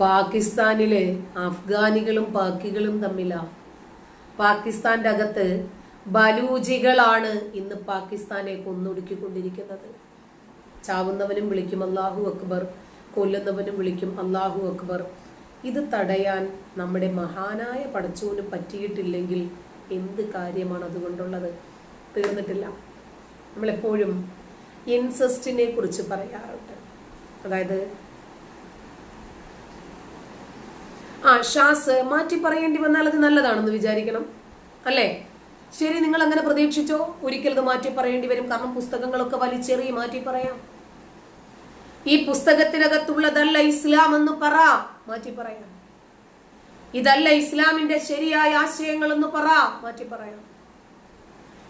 പാകിസ്ഥാനിലെ അഫ്ഗാനികളും പാക്കികളും തമ്മിലാ. പാകിസ്ഥാന്റെ അകത്ത് ബലൂജികളാണ് ഇന്ന് പാകിസ്ഥാനെ കൊന്നൊടുക്കിക്കൊണ്ടിരിക്കുന്നത്. ചാവുന്നവനും വിളിക്കും അള്ളാഹു അക്ബർ കൊല്ലുന്നവനും വിളിക്കും അള്ളാഹു അക്ബർ. ഇത് തടയാൻ നമ്മുടെ മഹാനായ പടച്ചൂന് പറ്റിയിട്ടില്ലെങ്കിൽ എന്ത് കാര്യമാണ് അതുകൊണ്ടുള്ളത്? തീർന്നിട്ടില്ല. നമ്മളെപ്പോഴും ഇൻസെസ്റ്റിനെ കുറിച്ച് പറയാറുണ്ട്. അതായത് ആ ഷാസ് മാറ്റി പറയേണ്ടി വന്നാൽ അത് നല്ലതാണെന്ന് വിചാരിക്കണം. അല്ലേ? ശരി നിങ്ങൾ അങ്ങനെ പ്രതീക്ഷിച്ചോ? ഒരിക്കൽ മാറ്റി പറയേണ്ടി വരും. കാരണം പുസ്തകങ്ങളൊക്കെ വലിച്ചെറിയി മാറ്റി പറയാം. ഈ പുസ്തകത്തിനകത്തുള്ളതല്ല ഇസ്ലാം എന്ന് പറ മാറ്റി പറയാം. ഇതല്ല ഇസ്ലാമിന്റെ ശരിയായ ആശയങ്ങൾ എന്ന് പറ മാറ്റി പറയാം.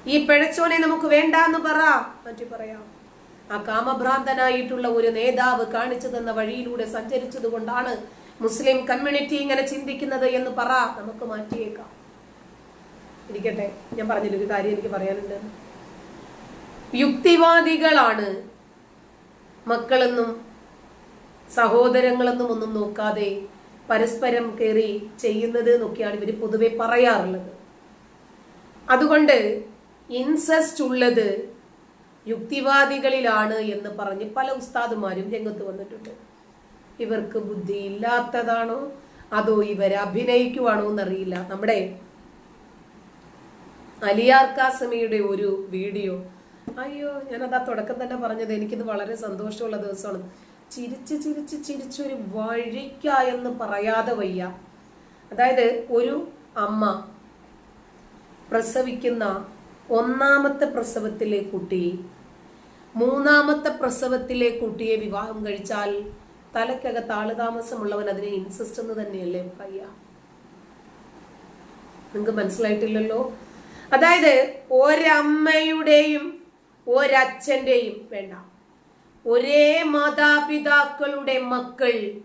ഈ പിഴച്ചോനെ നമുക്ക് വേണ്ട എന്ന് പറ മാറ്റി പറയാം. ആ കാമഭ്രാന്തനായിട്ടുള്ള ഒരു നേതാവ് കാണിച്ചു തന്ന വഴിയിലൂടെ സഞ്ചരിച്ചത് കൊണ്ടാണ് മുസ്ലിം കമ്മ്യൂണിറ്റി ഇങ്ങനെ ചിന്തിക്കുന്നത് എന്ന് പറ നമുക്ക് മാറ്റിയേക്കാം. ഇരിക്കട്ടെ ഞാൻ പറഞ്ഞില്ല ഒരു കാര്യം എനിക്ക് പറയാനുണ്ട്. യുക്തിവാദികളാണ് മക്കളെന്നും സഹോദരങ്ങളെന്നും ഒന്നും നോക്കാതെ പരസ്പരം കയറി ചെയ്യുന്നത് എന്നൊക്കെയാണ് ഇവർ പൊതുവെ പറയാറുള്ളത്. അതുകൊണ്ട് ഇൻസെസ്റ്റ് ഉള്ളത് യുക്തിവാദികളിലാണ് എന്ന് പറഞ്ഞ് പല ഉസ്താദുമാരും രംഗത്ത് വന്നിട്ടുണ്ട്. ഇവർക്ക് ബുദ്ധി ഇല്ലാത്തതാണോ അതോ ഇവർ അഭിനയിക്കുവാണോ എന്നറിയില്ല. നമ്മുടെ അലിയാർ കാസമിയുടെ ഒരു വീഡിയോ. അയ്യോ ഞാനത് ആ തുടക്കം തന്നെ പറഞ്ഞത് എനിക്കിത് വളരെ സന്തോഷമുള്ള ദിവസമാണ്. ചിരിച്ച് ചിരിച്ച് ചിരിച്ചൊരു വഴിക്ക എന്ന് പറയാതെ വയ്യ. അതായത് ഒരു അമ്മ പ്രസവിക്കുന്ന ഒന്നാമത്തെ പ്രസവത്തിലെ കുട്ടി മൂന്നാമത്തെ പ്രസവത്തിലെ കുട്ടിയെ വിവാഹം കഴിച്ചാൽ തലക്കകത്ത് ആളുതാമസമുള്ളവൻ അതിനെ ഇൻസിസ്റ്റ് എന്ന് തന്നെയല്ലേ? പയ്യ. നിങ്ങൾക്ക് മനസ്സിലായിട്ടില്ലല്ലോ? അതായത് ഒരമ്മയുടെയും ഒരച്ഛന്റെയും വേണ്ട. ഒരേ മാതാപിതാക്കളുടെ മക്കൾ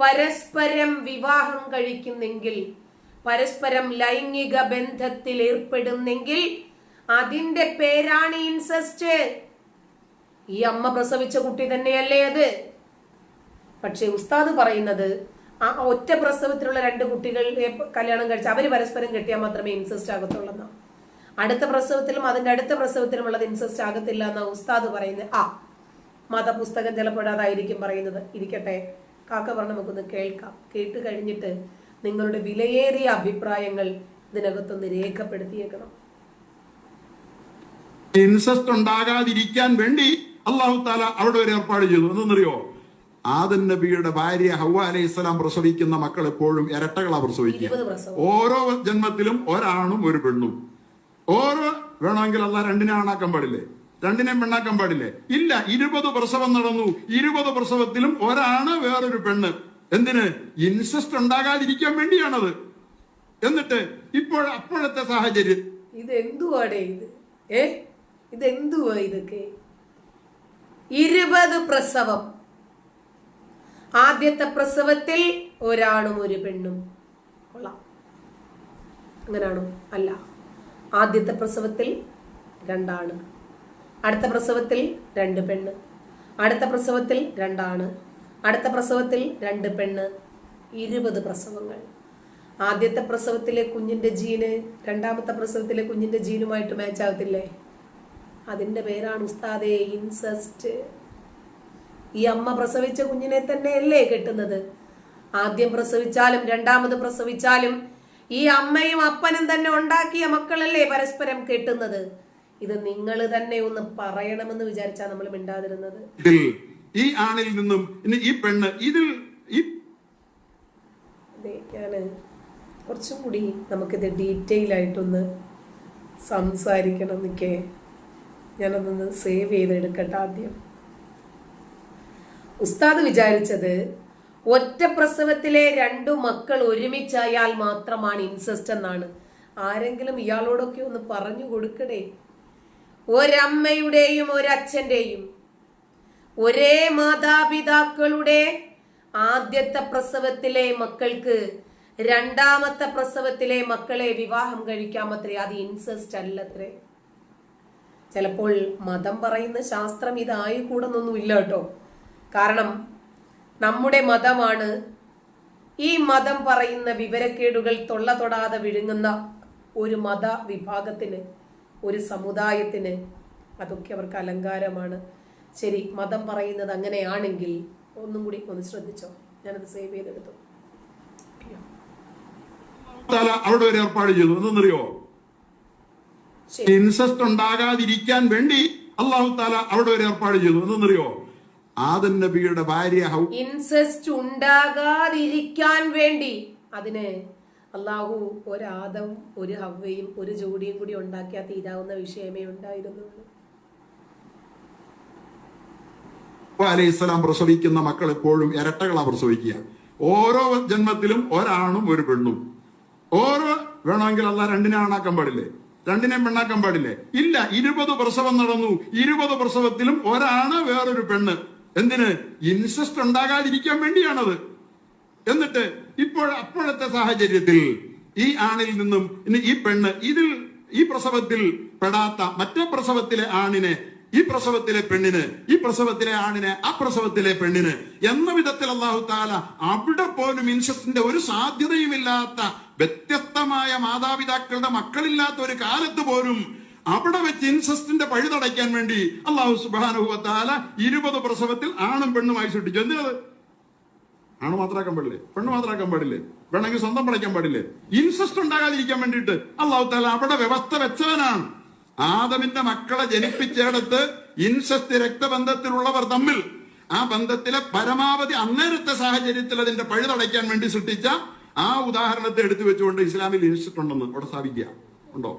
പരസ്പരം വിവാഹം കഴിക്കുന്നെങ്കിൽ പരസ്പരം ലൈംഗിക ബന്ധത്തിൽ ഏർപ്പെടുന്നെങ്കിൽ അതിന്റെ പേരാണ് ഇൻസെസ്റ്റ് ഈ അമ്മ പ്രസവിച്ച കുട്ടി തന്നെയല്ലേ അത്? പക്ഷെ ഉസ്താദ് പറയുന്നത് ആ ഒറ്റ പ്രസവത്തിലുള്ള രണ്ട് കുട്ടികളെ കല്യാണം കഴിച്ച് അവർ പരസ്പരം കെട്ടിയാൽ മാത്രമേ ഇൻസെസ്റ്റ് ആകത്തുള്ളൂ അടുത്ത പ്രസവത്തിലും അതിന്റെ അടുത്ത പ്രസവത്തിലും ഉള്ളത് ഇൻസെസ്റ്റ് ആകത്തില്ല എന്നാ ഉസ്താദ് പറയുന്നത്. ആ മതപുസ്തകം ചിലപ്പോൾ അതായിരിക്കും പറയുന്നത്. ഇരിക്കട്ടെ കാക്ക പറഞ്ഞ നമുക്കൊന്ന് കേൾക്കാം. കേട്ട് കഴിഞ്ഞിട്ട് നിങ്ങളുടെ വിലയേറിയ അഭിപ്രായങ്ങൾ ഇതിനകത്തൊന്ന് രേഖപ്പെടുത്തിയേക്കണം. ഇൻസെസ്റ്റ് ഉണ്ടാകാതിരിക്കാൻ വേണ്ടി അള്ളാഹു താല അവിടെ ഒരു ഏർപ്പാട് ചെയ്തു. എന്തെന്നറിയോ ആദൻ നബിയുടെ ഭാര്യ ഹവ അലൈഹി സ്വലാം പ്രസവിക്കുന്ന മക്കൾ എപ്പോഴും ഇരട്ടകളാ പ്രസവിക്കുക. ഓരോ ജന്മത്തിലും ഒരാണും ഒരു പെണ്ണും. ഓരോ വേണമെങ്കിൽ അല്ല രണ്ടിനെ ആണാക്കാൻ പാടില്ലേ? രണ്ടിനെയും പെണ്ണാക്കാൻ പാടില്ലേ? ഇല്ല ഇരുപത് പ്രസവം നടന്നു. ഇരുപത് പ്രസവത്തിലും ഒരാണ് വേറൊരു പെണ്ണ്. എന്തിന്? ഇൻസെസ്റ്റ് ഉണ്ടാകാതിരിക്കാൻ വേണ്ടിയാണത്. എന്നിട്ട് ഇപ്പോൾ അപ്പോഴത്തെ സാഹചര്യം. ഇത് എന്തുവാടേ ഇത്? ഏ? ഇത് എന്തുവാ ഇതൊക്കെ? ഇരുപത് പ്രസവം. ആദ്യത്തെ പ്രസവത്തിൽ ഒരാണും ഒരു പെണ്ണും. കൊള്ളാം. അങ്ങനാണോ? അല്ല. ആദ്യത്തെ പ്രസവത്തിൽ രണ്ടാണ്. അടുത്ത പ്രസവത്തിൽ രണ്ട് പെണ്ണ്. അടുത്ത പ്രസവത്തിൽ രണ്ടാണ്. അടുത്ത പ്രസവത്തിൽ രണ്ട് പെണ്ണ്. ഇരുപത് പ്രസവങ്ങൾ. ആദ്യത്തെ പ്രസവത്തിലെ കുഞ്ഞിന്റെ ജീന് രണ്ടാമത്തെ പ്രസവത്തിലെ കുഞ്ഞിന്റെ ജീനുമായിട്ട് മാച്ച് ആവത്തില്ലേ? അതിന്റെ പേരാണ് ഉസ്താദേ ഇൻസെസ്റ്റ് ഈ അമ്മ പ്രസവിച്ച കുഞ്ഞിനെ തന്നെയല്ലേ കെട്ടുന്നത്? ആദ്യം പ്രസവിച്ചാലും രണ്ടാമത് പ്രസവിച്ചാലും ഈ അമ്മയും അപ്പനും തന്നെ ഉണ്ടാക്കിയ മക്കളല്ലേ പരസ്പരം കെട്ടുന്നത്? ഇത് നിങ്ങൾ തന്നെ ഒന്ന് പറയണമെന്ന് വിചാരിച്ചാ നമ്മൾ മിണ്ടാതിരുന്നത്. ഈ ആണിൽ നിന്നും ഈ പെണ്ണ് ഇതിൽ ഞാൻ കുറച്ചും കൂടി നമുക്കിത് ഡീറ്റെയിൽ ആയിട്ടൊന്ന് സംസാരിക്കണം എന്നൊക്കെ ഞാനതൊന്ന് സേവ് ചെയ്തെടുക്കട്ടെ ആദ്യം. ഉസ്താദ് വിചാരിച്ചത് ഒറ്റ പ്രസവത്തിലെ രണ്ടു മക്കൾ ഒരുമിച്ചായാൽ മാത്രമാണ് ഇൻസെസ്റ്റ് എന്നാണ്. ആരെങ്കിലും ഇയാളോടൊക്കെ ഒന്ന് പറഞ്ഞു കൊടുക്കണേ. ഒരമ്മയുടെയും ഒരച്ഛന്റെയും ഒരേ മാതാപിതാക്കളുടെ ആദ്യത്തെ പ്രസവത്തിലെ മക്കൾക്ക് രണ്ടാമത്തെ പ്രസവത്തിലെ മക്കളെ വിവാഹം കഴിക്കാമത്രേ അത് ഇൻസെസ്റ്റ് അല്ലത്രേ. ചിലപ്പോൾ മതം പറയുന്ന ശാസ്ത്രം ഇതായി കൂടെന്നൊന്നും ഇല്ല കേട്ടോ. കാരണം നമ്മുടെ മതമാണ് ഈ മതം പറയുന്ന വിവരക്കേടുകൾ തൊള്ള തൊടാതെ വിഴുങ്ങുന്ന ഒരു മത വിഭാഗത്തിന് ഒരു സമുദായത്തിന് അതൊക്കെ അവർക്ക് അലങ്കാരമാണ്. ശരി മതം പറയുന്നത് അങ്ങനെയാണെങ്കിൽ ഒന്നും കൂടി ഒന്ന് ശ്രദ്ധിച്ചോ? ഞാനത് സേവ് ചെയ്തെടുത്തു. അവിടെ ഒരു ഏർപ്പാട് ചെയ്തു എന്തെന്നറിയോ ഇൻസെസ്റ്റ് ഉണ്ടാകാതിരിക്കാൻ വേണ്ടി അള്ളാഹു താല അവിടെ ഒരു ഏർപ്പാട് ചെയ്തു എന്തെന്നറിയോ ആദൻ നബിയുടെ ഭാര്യ ഇൻസെസ്റ്റ് ഉണ്ടാകാതിരിക്കാൻ വേണ്ടി. അതിന് അള്ളാഹു ഒരാദം ഒരു ഹവ്വയും ഒരു ജോഡിയും കൂടി ഉണ്ടാക്കിയാൽ തീരാവുന്ന വിഷയമേ ഉണ്ടായിരുന്നുള്ളൂ. അലൈഹി സ്വലാം പ്രസവിക്കുന്ന മക്കൾ എപ്പോഴും ഇരട്ടകളാ പ്രസവിക്കുക. ഓരോ ജന്മത്തിലും ഒരാണും ഒരു പെണ്ണും. ഓരോ വേണമെങ്കിൽ അല്ല രണ്ടിനെ ആണാക്കാൻ പാടില്ലേ? രണ്ടിനെയും പെണ്ണാക്കാൻ പാടില്ലേ? ഇല്ല ഇരുപത് പ്രസവം നടന്നു. ഇരുപത് പ്രസവത്തിലും ഒരാണ് വേറൊരു പെണ്ണ്. എന്തിന്? ഇൻസെസ്റ്റ് ഉണ്ടാകാതിരിക്കാൻ വേണ്ടിയാണത്. എന്നിട്ട് ഇപ്പോൾ അപ്പോഴത്തെ സാഹചര്യത്തിൽ ഈ ആണിൽ നിന്നും ഇനി ഈ പെണ്ണ് ഇതിൽ ഈ പ്രസവത്തിൽ പെടാത്ത മറ്റേ പ്രസവത്തിലെ ആണിനെ ഈ പ്രസവത്തിലെ പെണ്ണിന് ഈ പ്രസവത്തിലെ ആണിനെ ആ പ്രസവത്തിലെ പെണ്ണിന് എന്ന വിധത്തിൽ അള്ളാഹു താല അവിടെ പോലും ഇൻഷസിന്റെ ഒരു സാധ്യതയുമില്ലാത്ത വ്യത്യസ്തമായ മാതാപിതാക്കളുടെ മക്കളില്ലാത്ത ഒരു കാലത്ത് പോലും അവിടെ വെച്ച് ഇൻസസ്റ്റിന്റെ പഴി തടയ്ക്കാൻ വേണ്ടി അള്ളാഹു സുബാനുഭവത്താല ഇരുപത് പ്രസവത്തിൽ ആണും പെണ്ണുമായി സൃഷ്ടിച്ചു. എന്തിനത് ആണ് മാത്രമാക്കാൻ പാടില്ലേ? പെണ്ണ് മാത്രമാക്കാൻ പാടില്ലേ? വേണമെങ്കിൽ സ്വന്തം പടയ്ക്കാൻ പാടില്ലേ? ഇൻസസ്റ്റ് ഉണ്ടാകാതിരിക്കാൻ വേണ്ടിയിട്ട് അള്ളാഹു താല അവിടെ വ്യവസ്ഥ വെച്ചവനാണ്. ആദമിന്റെ മക്കളെ ജനിപ്പിച്ചെടുത്ത് ഇൻസസ്റ്റ് രക്തബന്ധത്തിലുള്ളവർ തമ്മിൽ ആ ബന്ധത്തിലെ പരമാവധി അന്നേരത്തെ സാഹചര്യത്തിൽ അതിന്റെ പഴി തടയ്ക്കാൻ വേണ്ടി സൃഷ്ടിച്ച ആ ഉദാഹരണത്തെ എടുത്തു വെച്ചുകൊണ്ട് ഇസ്ലാമിൽ ഇൻസെസ്റ്റ് ഉണ്ടെന്ന് അവിടെ സ്ഥാപിക്കുക. ഉണ്ടോ?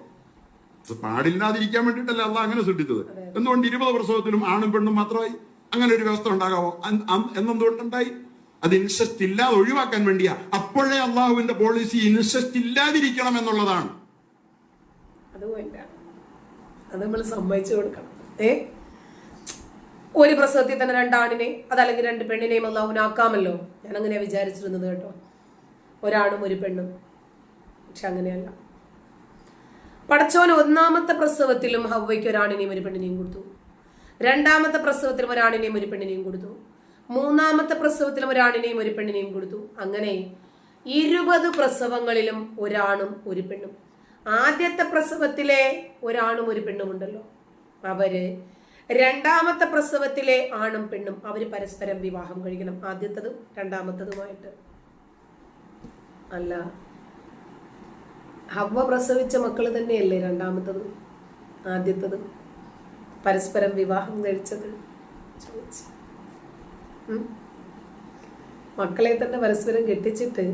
പാടില്ലാതിരിക്കാൻ വേണ്ടിയിട്ടല്ല അള്ളാഹ് അങ്ങനെ സൃഷ്ടിച്ചത്. എന്തുകൊണ്ട് ഇരുപത് പ്രസവത്തിലും ആണും പെണ്ണും മാത്രമായി അങ്ങനെ ഒരു വ്യവസ്ഥ ഉണ്ടാകാവോ? എന്നെന്തുകൊണ്ടുണ്ടായി? അത് ഇൻസെസ്റ്റ് ഇല്ലാതെ ഒഴിവാക്കാൻ വേണ്ടിയാ. അപ്പോഴേ അള്ളാഹുവിന്റെ പോളിസി ഇൻസെസ്റ്റ് ഇല്ലാതിരിക്കണം എന്നുള്ളതാണ്. അത് നമ്മൾ സമ്മതിച്ചു കൊടുക്കണം. ഏ ഒരു പ്രസവത്തിൽ തന്നെ രണ്ടാണിനെ അതല്ലെങ്കിൽ രണ്ട് പെണ്ണിനെയും അള്ളാഹുനാക്കാമല്ലോ ഞാൻ അങ്ങനെ വിചാരിച്ചിരുന്നത് കേട്ടോ. ഒരാണും ഒരു പെണ്ണും. പക്ഷെ അങ്ങനെയല്ല. പടച്ചോൻ ഒന്നാമത്തെ പ്രസവത്തിലും ഹവയ്ക്ക് ഒരാണിനെയും ഒരു പെണ്ണിനെയും കൊടുത്തു. രണ്ടാമത്തെ പ്രസവത്തിലും ഒരാണിനെയും ഒരു പെണ്ണിനെയും കൊടുത്തു. മൂന്നാമത്തെ പ്രസവത്തിലും ഒരാണിനെയും ഒരു പെണ്ണിനെയും കൊടുത്തു. അങ്ങനെ ഇരുപത് പ്രസവങ്ങളിലും ഒരാണും ഒരു പെണ്ണും. ആദ്യത്തെ പ്രസവത്തിലെ ഒരാണും ഒരു പെണ്ണും ഉണ്ടല്ലോ. അവർ രണ്ടാമത്തെ പ്രസവത്തിലെ ആണും പെണ്ണും അവർ പരസ്പരം വിവാഹം കഴിക്കണം. ആദ്യത്തതും രണ്ടാമത്തതുമായിട്ട്. അല്ല. ഹവ്വ പ്രസവിച്ച മക്കൾ തന്നെയല്ലേ രണ്ടാമത്തത്? ആദ്യത്തത്? പരസ്പരം വിവാഹം കഴിച്ചത്? മക്കളെ തന്നെ പരസ്പരം കെട്ടിച്ചിട്ട്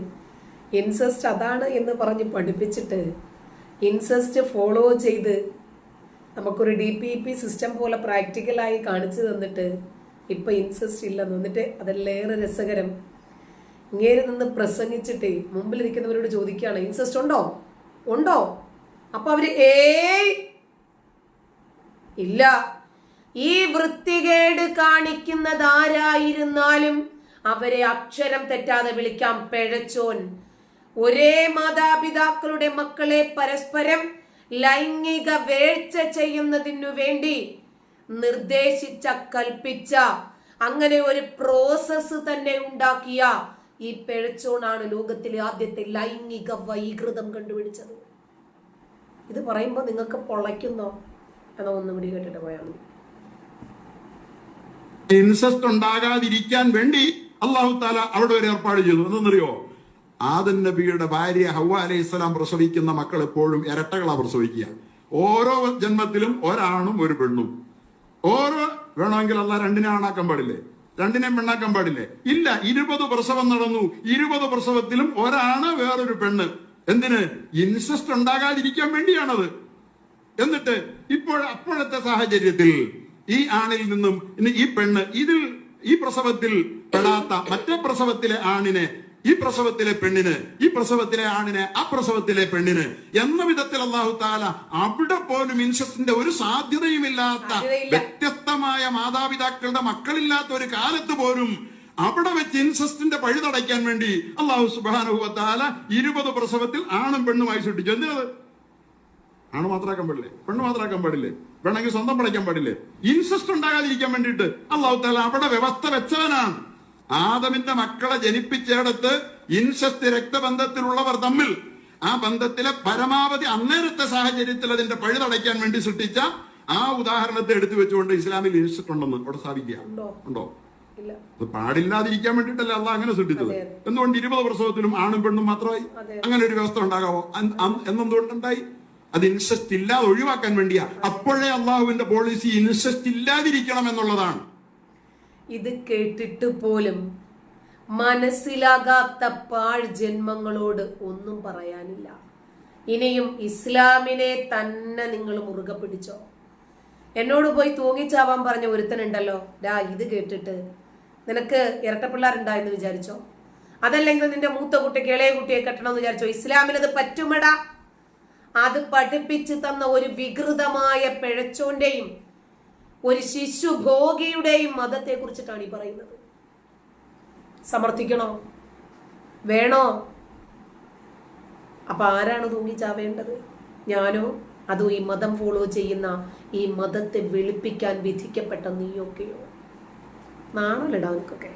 ഇൻസെസ്റ്റ് അതാണ് എന്ന് പറഞ്ഞ് പഠിപ്പിച്ചിട്ട് ഇൻസെസ്റ്റ് ഫോളോ ചെയ്ത് നമുക്കൊരു ഡി പി പി സിസ്റ്റം പോലെ പ്രാക്ടിക്കലായി കാണിച്ചു തന്നിട്ട് ഇപ്പം ഇൻസെസ്റ്റ് ഇല്ലെന്ന്. എന്നിട്ട് അതിലേറെ രസകരം. ഇങ്ങേര് നിന്ന് പ്രസംഗിച്ചിട്ട് മുമ്പിലിരിക്കുന്നവരോട് ചോദിക്കുകയാണ് ഇൻസെസ്റ്റ് ഉണ്ടോ? ഉണ്ടോ? അപ്പൊ അവർ ഏ ഇല്ല. ഈ വൃത്തികേട് കാണിക്കുന്നത് ആരായിരുന്നാലും അവരെ അക്ഷരം തെറ്റാതെ വിളിക്കാം പിഴച്ചോൻ. ഒരേ മാതാപിതാക്കളുടെ മക്കളെ പരസ്പരം ലൈംഗിക വേഴ്ച ചെയ്യുന്നതിനു വേണ്ടി നിർദ്ദേശിച്ച കൽപ്പിച്ച അങ്ങനെ ഒരു പ്രോസസ്സ് തന്നെ ഉണ്ടാക്കിയ ഈ പെഴച്ചോണാണ് ലോകത്തിലെ ആദ്യത്തെ ലൈംഗിക വൈകൃതം കണ്ടുപിടിച്ചത്. ഇത് പറയുമ്പോൾ നിങ്ങൾക്ക് പൊളയ്ക്കുന്നോ? എന്നാ ഒന്നും കൂടി കേട്ടിട്ട് പോയാൽ ഇൻസെസ്റ്റ് ഉണ്ടാകാതിരിക്കാൻ വേണ്ടി അള്ളാഹു താല അവിടെ ഒരു ഏർപ്പാട് ചെയ്തു. എന്തെന്നറിയോ ആദൻ നബിയുടെ ഭാര്യ ഹവ്വ അലൈഹി സ്വലാം പ്രസവിക്കുന്ന മക്കൾ എപ്പോഴും ഇരട്ടകളാ പ്രസവിക്കുക. ഓരോ ജന്മത്തിലും ഒരാണും ഒരു പെണ്ണും. ഓരോ വേണമെങ്കിൽ അല്ല രണ്ടിനെ ആണാക്കാൻ പാടില്ലേ? രണ്ടിനെ പെണ്ണാക്കാൻ പാടില്ലേ? ഇല്ല ഇരുപത് പ്രസവം നടന്നു. ഇരുപത് പ്രസവത്തിലും ഒരാണ് വേറൊരു പെണ്ണ്. എന്തിന്? ഇൻസെസ്റ്റ് ഉണ്ടാകാതിരിക്കാൻ വേണ്ടിയാണത്. എന്നിട്ട് ഇപ്പോൾ അപ്പോഴത്തെ സാഹചര്യത്തിൽ ഈ ആണിൽ നിന്നും ഈ പെണ്ണ് ഇതിൽ ഈ പ്രസവത്തിൽ പെടാത്ത മറ്റേ പ്രസവത്തിലെ ആണിനെ ഈ പ്രസവത്തിലെ പെണ്ണിന് ഈ പ്രസവത്തിലെ ആണിന് ആ പ്രസവത്തിലെ പെണ്ണിന് എന്ന വിധത്തിൽ അള്ളാഹു താല അവിടെ പോലും ഇൻഷത്തിന്റെ ഒരു സാധ്യതയുമില്ലാത്ത. വ്യത്യസ്തമായ മാതാപിതാക്കളുടെ മക്കളില്ലാത്ത ഒരു കാലത്ത് പോലും അവിടെ വെച്ച് ഇൻസസ്റ്റിന്റെ പഴുതടയ്ക്കാൻ വേണ്ടി അള്ളാഹു സുബാനുഭവത്താല ഇരുപത് പ്രസവത്തിൽ ആണും പെണ്ണുമായി സൃഷ്ടിച്ചു എന്തിനത് ആണ് മാത്രമാക്കാൻ പാടില്ലേ? പെണ്ണ് മാത്രമാക്കാൻ പാടില്ലേ? വേണമെങ്കിൽ സ്വന്തം പടയ്ക്കാൻ പാടില്ലേ? ഇൻസസ്റ്റ് ഉണ്ടാകാതിരിക്കാൻ വേണ്ടിയിട്ട് അള്ളാഹു താല അവിടെ വ്യവസ്ഥ വെച്ചവനാണ്. ആദമിന്റെ മക്കളെ ജനിപ്പിച്ചെടുത്ത് ഇൻസസ്റ്റ് രക്തബന്ധത്തിലുള്ളവർ തമ്മിൽ ആ ബന്ധത്തിലെ പരമാവധി അന്നേരത്തെ സാഹചര്യത്തിൽ അതിന്റെ പഴുതടയ്ക്കാൻ വേണ്ടി സൃഷ്ടിച്ച ആ ഉദാഹരണത്തെ എടുത്തു വെച്ചുകൊണ്ട് ഇസ്ലാമിൽ ഇൻസസ്റ്റ് ഉണ്ടെന്ന് അവിടെ സ്ഥാപിക്കുക. ഉണ്ടോ? പാടില്ലാതിരിക്കാൻ വേണ്ടിയിട്ടല്ല അല്ല അങ്ങനെ സൃഷ്ടിച്ചത്. എന്തുകൊണ്ട് ഇരുപത് പ്രസവത്തിലും ആണും പെണ്ണും മാത്രമായി? അങ്ങനെ ഒരു വ്യവസ്ഥ ഉണ്ടാകാവോ? എന്നെന്തുകൊണ്ടുണ്ടായി അത് ഇൻസസ്റ്റ് ഇല്ലാതെ ഒഴിവാക്കാൻ വേണ്ടിയാ. അപ്പോഴേ അള്ളാഹുവിന്റെ പോളിസി ഇൻസസ്റ്റ് ഇല്ലാതിരിക്കണം എന്നുള്ളതാണ്. ഇത് കേട്ടിട്ട് പോലും മനസ്സിലാകാത്ത പാഴ് ജന്മങ്ങളോട് ഒന്നും പറയാനില്ല. ഇനിയും ഇസ്ലാമിനെ തന്നെ നിങ്ങൾ മുറുകെ പിടിച്ചോ? എന്നോട് പോയി തൂങ്ങിച്ചാവാൻ പറഞ്ഞ ഒരുത്തനുണ്ടല്ലോ. ഡാ ഇത് കേട്ടിട്ട് നിനക്ക് ഇരട്ടപ്പിള്ളാരുണ്ടായെന്ന് വിചാരിച്ചോ? അതല്ലെങ്കിൽ നിന്റെ മൂത്ത കുട്ടിക്ക് ഇളയ കുട്ടിയെ കെട്ടണമെന്ന് വിചാരിച്ചോ? ഇസ്ലാമിനത് പറ്റുമടാ? അത് പഠിപ്പിച്ചു തന്ന ഒരു വികൃതമായ പിഴച്ചോന്റെയും ഒരു ശിശു ഭോഗിയുടെയും മതത്തെ കുറിച്ചിട്ടാണ് ഈ പറയുന്നത്. സമർത്ഥിക്കണോ? വേണോ? അപ്പൊ ആരാണ് തൂങ്ങിച്ചാവേണ്ടത് ഞാനോ? അതോ ഈ മതം ഫോളോ ചെയ്യുന്ന ഈ മതത്തെ വെളുപ്പിക്കാൻ വിധിക്കപ്പെട്ട നീയൊക്കെയോ? നാണല്ലടാ നിനക്കൊക്കെ.